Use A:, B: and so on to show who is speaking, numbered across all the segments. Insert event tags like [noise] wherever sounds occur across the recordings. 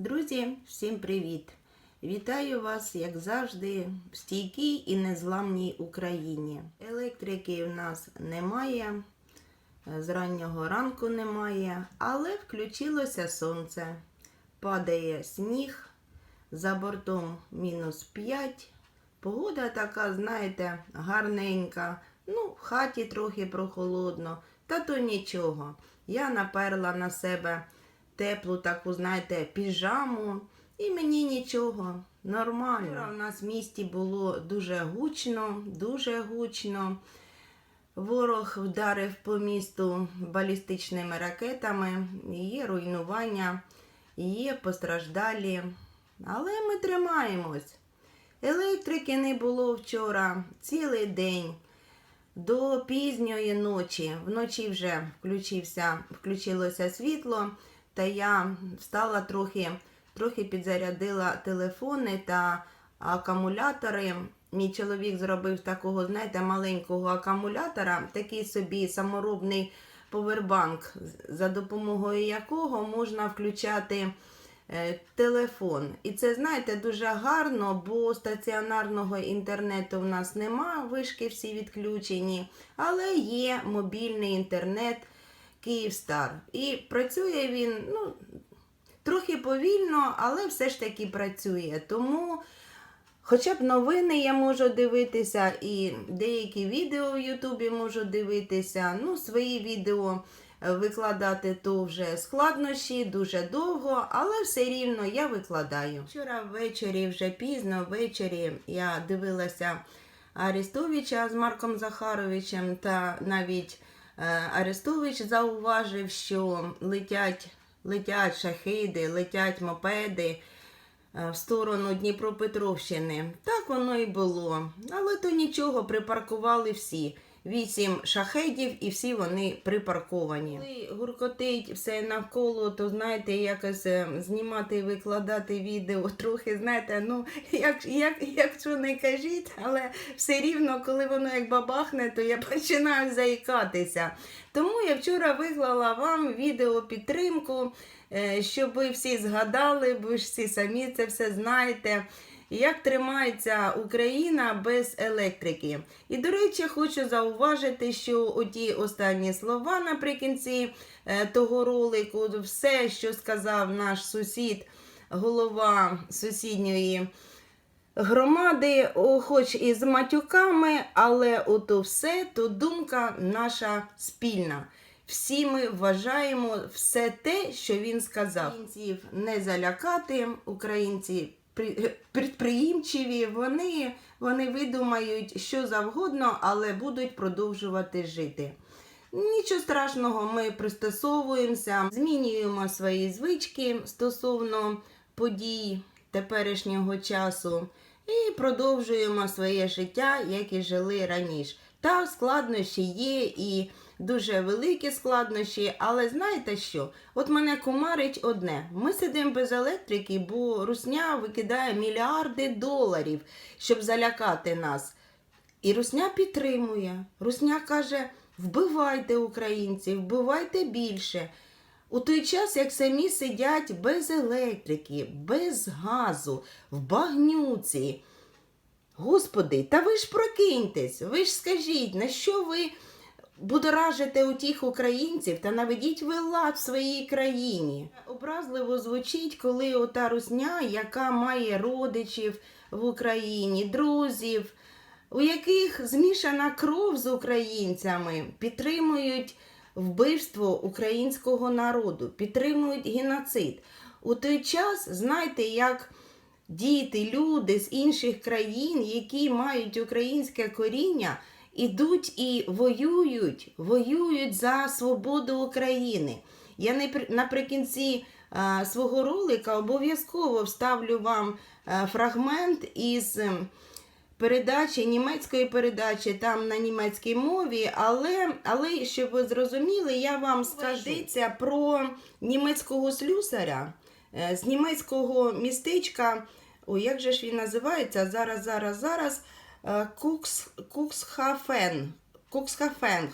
A: Друзі, всім привіт! Вітаю вас, як завжди, в стійкій і незламній Україні. Електрики в нас немає, з раннього ранку немає, але включилося сонце. Падає сніг, за бортом мінус 5. Погода така, знаєте, гарненька. Ну, в хаті трохи прохолодно, та то нічого. Я наперла на себе теплу таку, знаєте, піжаму, і мені нічого, нормально. Вчора в нас в місті було дуже гучно, дуже гучно. Ворог вдарив по місту балістичними ракетами, є руйнування, є постраждалі. Але ми тримаємось. Електрики не було вчора цілий день. До пізньої ночі. Вночі вже включився, включилося світло, та я встала трохи, трохи підзарядила телефони та акумулятори. Мій чоловік зробив такого, знаєте, маленького акумулятора, такий собі саморобний повербанк, за допомогою якого можна включати е, телефон. І це, знаєте, дуже гарно, бо стаціонарного інтернету в нас нема, вишки всі відключені, але є мобільний інтернет Київстар. І працює він, ну, трохи повільно, але все ж таки працює. Тому хоча б новини я можу дивитися, і деякі відео в Ютубі можу дивитися. Ну, свої відео е, викладати то вже складнощі, дуже довго, але все рівно я викладаю. Вчора ввечері, вже пізно ввечері, я дивилася Арестовича з Марком Захаровичем, та навіть Арестович зауважив, що летять, летять шахиди, летять мопеди е, в сторону Дніпропетровщини. Так воно і було. Але то нічого, припаркували всі. Вісім шахедів і всі вони припарковані. Коли гуркотить все навколо, то знаєте, якось е, знімати викладати відео [laughs] трохи, знаєте, ну як, як, якщо не кажіть, але все рівно, коли воно як бабахне, то я [laughs] починаю заїкатися. Тому я вчора виклала вам відео підтримку, е, щоб ви всі згадали, ви ж всі самі це все знаєте. Як тримається Україна без електрики? І, до речі, хочу зауважити, що оті останні слова наприкінці е, того ролику, все, що сказав наш сусід, голова сусідньої громади, хоч і з матюками, але ото все, то думка наша спільна. Всі ми вважаємо все те, що він сказав. Українців не залякати, українці підприємчиві, вони, вони видумають що завгодно, але будуть продовжувати жити. Нічого страшного, ми пристосовуємося, змінюємо свої звички стосовно подій теперішнього часу і продовжуємо своє життя, як і жили раніше. Та складнощі є і дуже великі складнощі, але знаєте що? От мене кумарить одне. Ми сидимо без електрики, бо Русня викидає мільярди доларів, щоб залякати нас. І Русня підтримує. Русня каже: вбивайте українців, вбивайте більше. У той час, як самі сидять без електрики, без газу, в багнюці. Господи, та ви ж прокиньтесь, ви ж скажіть, на що ви будоражите у тих українців та наведіть ви лад в своїй країні. Образливо звучить, коли ота русня, яка має родичів в Україні, друзів, у яких змішана кров з українцями, підтримують вбивство українського народу, підтримують геноцид. У той час, знаєте, як діти, люди з інших країн, які мають українське коріння, ідуть і воюють, воюють за свободу України. Я напр- наприкінці е, свого ролика обов'язково вставлю вам е, фрагмент із ем, передачі, німецької передачі, там на німецькій мові, але, але щоб ви зрозуміли, я вам скажу про німецького слюсаря е, з німецького містечка. Ой, як же ж він називається? Зараз, зараз, зараз. Е, Кукс, Куксхафен. Куксхафен.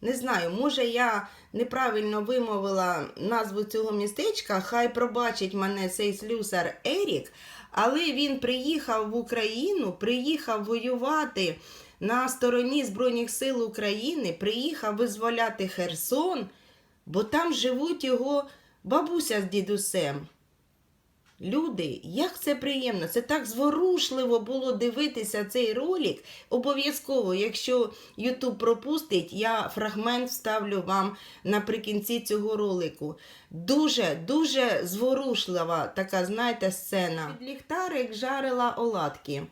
A: Не знаю, може я неправильно вимовила назву цього містечка, хай пробачить мене цей слюсар Ерік, але він приїхав в Україну, приїхав воювати на стороні Збройних сил України, приїхав визволяти Херсон, бо там живуть його бабуся з дідусем. Люди, як це приємно! Це так зворушливо було дивитися цей ролик. Обов'язково, якщо Ютуб пропустить, я фрагмент вставлю вам наприкінці цього ролику. Дуже, дуже зворушлива така, знаєте, сцена. Під ліхтарик жарила оладки.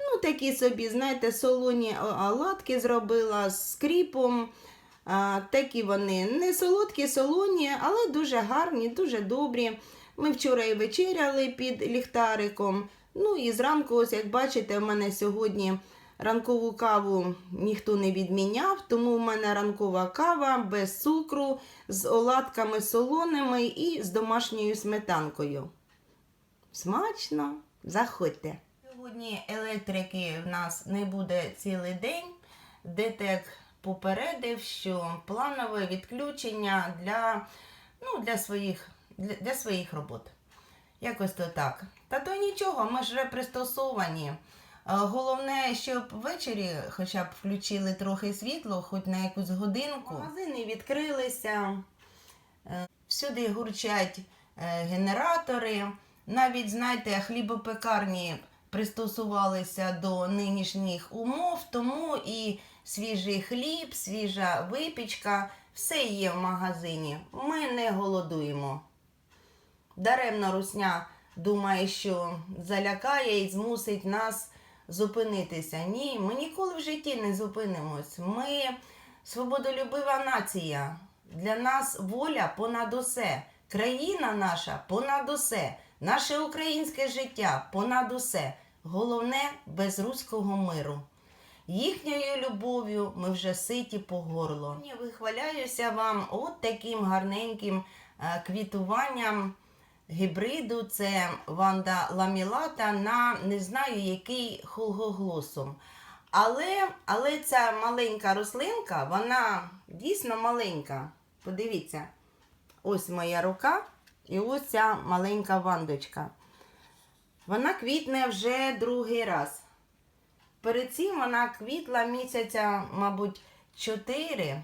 A: Ну, такі собі, знаєте, солоні оладки зробила з кріпом. А, такі вони не солодкі, солоні, але дуже гарні, дуже добрі. Ми вчора і вечеряли під ліхтариком. Ну і зранку, ось як бачите, в мене сьогодні ранкову каву ніхто не відміняв, тому в мене ранкова кава без цукру, з оладками солоними і з домашньою сметанкою. Смачно, заходьте. Сьогодні електрики в нас не буде цілий день. ДТЕК попередив, що планове відключення для, ну, для, своїх, для, своїх робот. Якось то так. Та то нічого, ми ж вже пристосовані. Е, Головне, щоб ввечері хоча б включили трохи світло, хоч на якусь годинку. Магазини відкрилися, е, всюди гурчать е, генератори. Навіть, знаєте, хлібопекарні пристосувалися до нинішніх умов, тому і свіжий хліб, свіжа випічка, все є в магазині. Ми не голодуємо. Даремно русня думає, що залякає і змусить нас зупинитися. Ні, ми ніколи в житті не зупинимось. Ми свободолюбива нація. Для нас воля понад усе. Країна наша понад усе. Наше українське життя понад усе. Головне без руського миру. Їхньою любов'ю ми вже ситі по горло. Вихваляюся вам от таким гарненьким е, квітуванням гібриду. Це Ванда Ламілата на не знаю який холгоглосум. Але, але ця маленька рослинка, вона дійсно маленька. Подивіться, ось моя рука і ось ця маленька вандочка. Вона квітне вже другий раз. Перед цим вона квітла місяця, мабуть, 4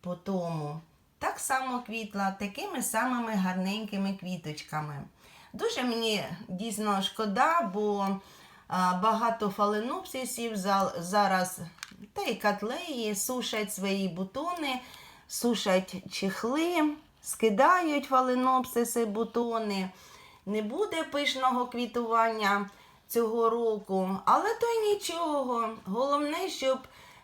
A: по тому. Так само квітла такими самими гарненькими квіточками. Дуже мені дійсно шкода, бо багато фаленопсисів зараз, та й котлеї сушать свої бутони, сушать чехли, скидають фаленопсиси бутони. Не буде пишного квітування цього року, але то й нічого. Головне, щоб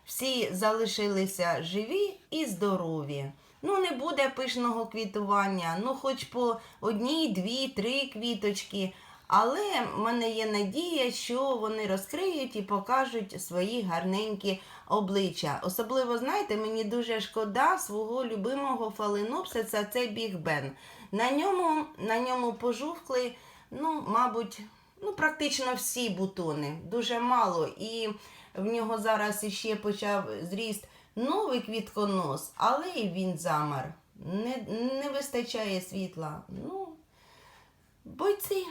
A: всі залишилися живі і здорові. Ну, не буде пишного квітування, ну хоч по одній, дві, три квіточки. Але в мене є надія, що вони розкриють і покажуть свої гарненькі обличчя. Особливо, знаєте, мені дуже шкода свого любимого фаленопсиса, це Біг Бен. На ньому, на ньому пожухли, ну, мабуть, ну, практично всі бутони, дуже мало. І в нього зараз іще почав зріст новий квітконос, але він замер. Не, не вистачає світла. Ну, бойці.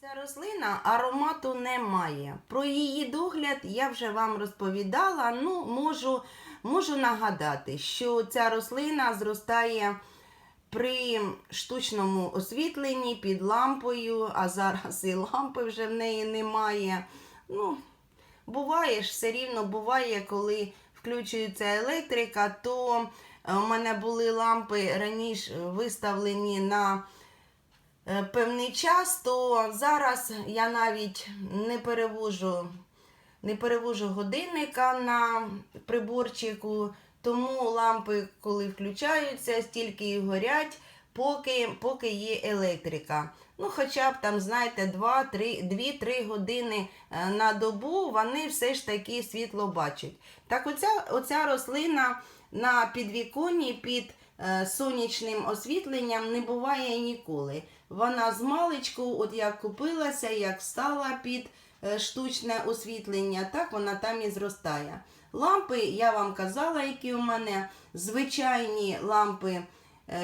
A: Ця рослина аромату не має. Про її догляд я вже вам розповідала. Ну, можу, можу нагадати, що ця рослина зростає при штучному освітленні під лампою, а зараз і лампи вже в неї немає. Ну, буває ж, все рівно буває, коли включується електрика, то е, у мене були лампи раніше виставлені на е, певний час, то зараз я навіть не перевожу, не перевожу годинника на приборчику, тому лампи, коли включаються, стільки і горять, поки, поки є електрика. Ну, хоча б там, знаєте, 2-3 години е, на добу вони все ж таки світло бачать. Так оця, оця рослина на підвіконні під е, сонячним освітленням не буває ніколи. Вона з маличку, от як купилася, як стала під е, штучне освітлення, так вона там і зростає. Лампи, я вам казала, які у мене звичайні лампи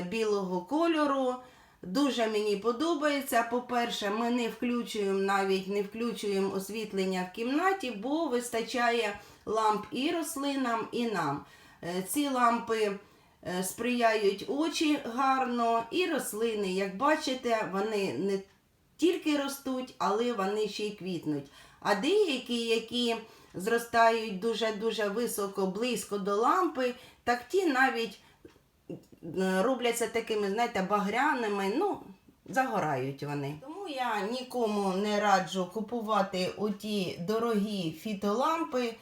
A: білого кольору. Дуже мені подобається. По-перше, ми не включуємо навіть не включуємо освітлення в кімнаті, бо вистачає ламп і рослинам, і нам. Е, Ці лампи е, сприяють очі гарно, і рослини, як бачите, вони не тільки ростуть, але вони ще й квітнуть. А деякі, які зростають дуже-дуже високо, близько до лампи, так ті навіть робляться такими, знаєте, багряними, ну, загорають вони. Тому я нікому не раджу купувати оті дорогі фітолампи.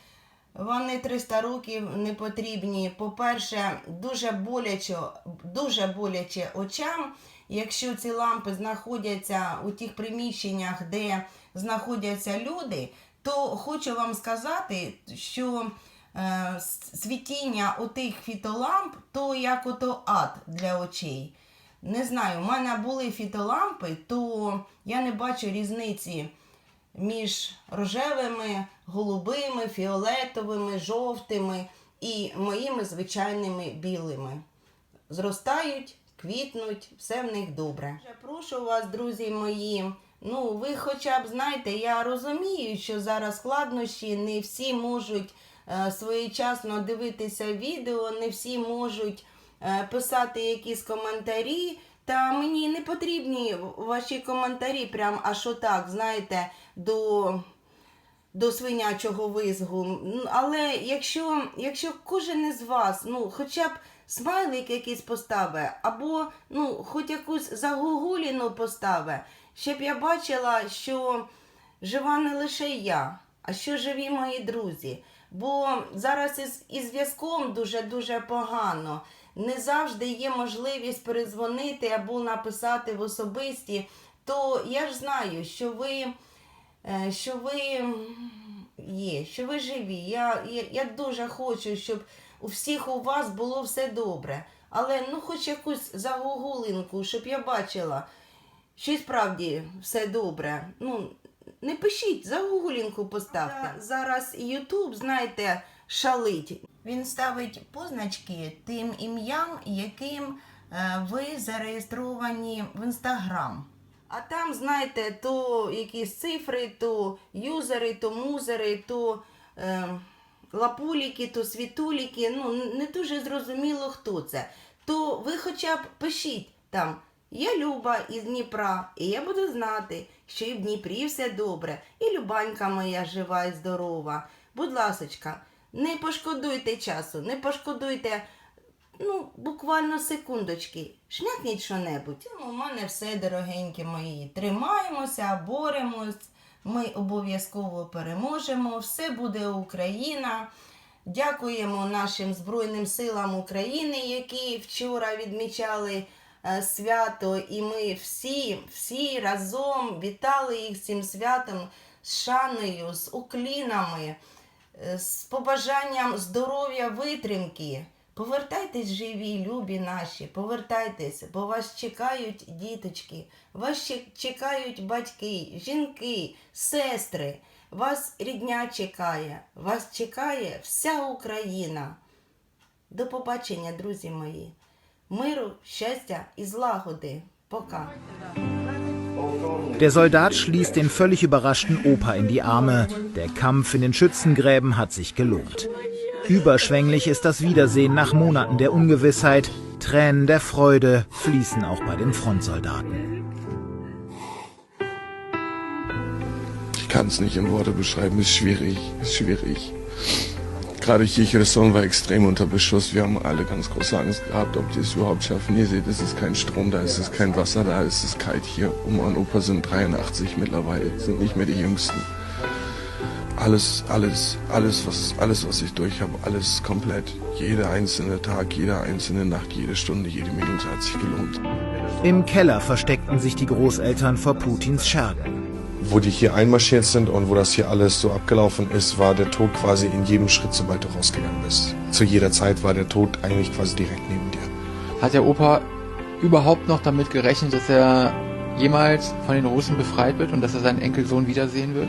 A: Вони 300 років не потрібні. По-перше, дуже боляче, дуже боляче очам. Якщо ці лампи знаходяться у тих приміщеннях, де знаходяться люди, то хочу вам сказати, що е, світіння отих фітоламп то як ото ад для очей. Не знаю, у мене були фітолампи, то я не бачу різниці між рожевими, голубими, фіолетовими, жовтими і моїми звичайними білими. Зростають, квітнуть, все в них добре. Вже прошу вас, друзі мої. Ну, ви хоча б знаєте, я розумію, що зараз складнощі, не всі можуть е, своєчасно дивитися відео, не всі можуть е, писати якісь коментарі. Та мені не потрібні ваші коментарі, прям аж отак, знаєте, до, до свинячого визгу. Але якщо, якщо кожен із вас, ну, хоча б смайлик якийсь поставить, або ну, хоч якусь загогуліну поставить, щоб я бачила, що жива не лише я, а що живі мої друзі. Бо зараз із, із зв'язком дуже-дуже погано. Не завжди є можливість перезвонити або написати в особисті. То я ж знаю, що ви, е, що ви є, що ви живі. Я, я, я дуже хочу, щоб у всіх у вас було все добре. Але ну хоч якусь загогулинку, щоб я бачила, що справді все добре. Ну, не пишіть, загуглінку поставте. Зараз Ютуб, знаєте, шалить. Він ставить позначки тим ім'ям, яким е, ви зареєстровані в інстаграм. А там, знаєте, то якісь цифри, то юзери, то музери, то е, лапуліки, то світуліки. Ну, не дуже зрозуміло, хто це. То ви хоча б пишіть там. Я Люба із Дніпра, і я буду знати, що і в Дніпрі все добре, і Любанька моя жива і здорова. Будь ласочка, не пошкодуйте часу, не пошкодуйте, ну, буквально секундочки. Шнякніть що-небудь. Цьому в мене все, дорогенькі мої. Тримаємося, боремось, ми обов'язково переможемо. Все буде Україна. Дякуємо нашим Збройним силам України, які вчора відмічали свято, і ми всі, всі разом вітали їх цим святом з шаною, з уклінами, е, з побажанням здоров'я, витримки. Повертайтесь живі, любі наші, повертайтесь, бо вас чекають діточки, вас чекають батьки, жінки, сестри. Вас рідня чекає, вас чекає вся Україна. До побачення, друзі мої. Миру, щастя і злагоди. Пока.
B: Der Soldat schließt den völlig überraschten Opa in die Arme. Der Kampf in den Schützengräben hat sich gelohnt. Überschwänglich ist das Wiedersehen nach Monaten der Ungewissheit. Tränen der Freude fließen auch bei den Frontsoldaten.
C: Ich kann es nicht in Worte beschreiben, ist schwierig, ist schwierig. Gerade hier Cherson war extrem unter Beschuss. Wir haben alle ganz große Angst gehabt, ob die es überhaupt schaffen. Ihr seht, es ist kein Strom da, es ist kein Wasser da, es ist kalt hier. Oma und Opa sind 83 mittlerweile, sind nicht mehr die Jüngsten. Alles, alles, alles, was, alles, was ich durch habe, alles komplett. Jeder einzelne Tag, jede einzelne Nacht, jede Stunde, jede Minute hat sich gelohnt.
B: Im Keller versteckten sich die Großeltern vor Putins Schergen.
C: Wo die hier einmarschiert sind und wo das hier alles so abgelaufen ist, war der Tod quasi in jedem Schritt, sobald du rausgegangen bist. Zu jeder Zeit war der Tod eigentlich quasi direkt neben dir.
D: Hat der Opa überhaupt noch damit gerechnet, dass er jemals von den Russen befreit wird und dass er seinen Enkelsohn wiedersehen wird?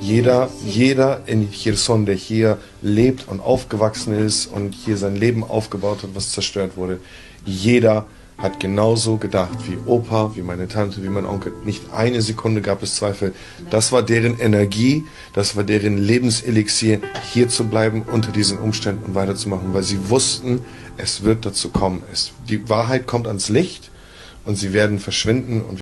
C: Jeder, jeder in Cherson, der hier lebt und aufgewachsen ist und hier sein Leben aufgebaut hat, was zerstört wurde, jeder hat genauso gedacht wie Opa, wie meine Tante, wie mein Onkel. Nicht eine Sekunde gab es Zweifel. Das war deren Energie, das war deren Lebenselixier, hier zu bleiben unter diesen Umständen und weiterzumachen, weil sie wussten, es wird dazu kommen. Es, die Wahrheit kommt ans Licht und sie werden verschwinden und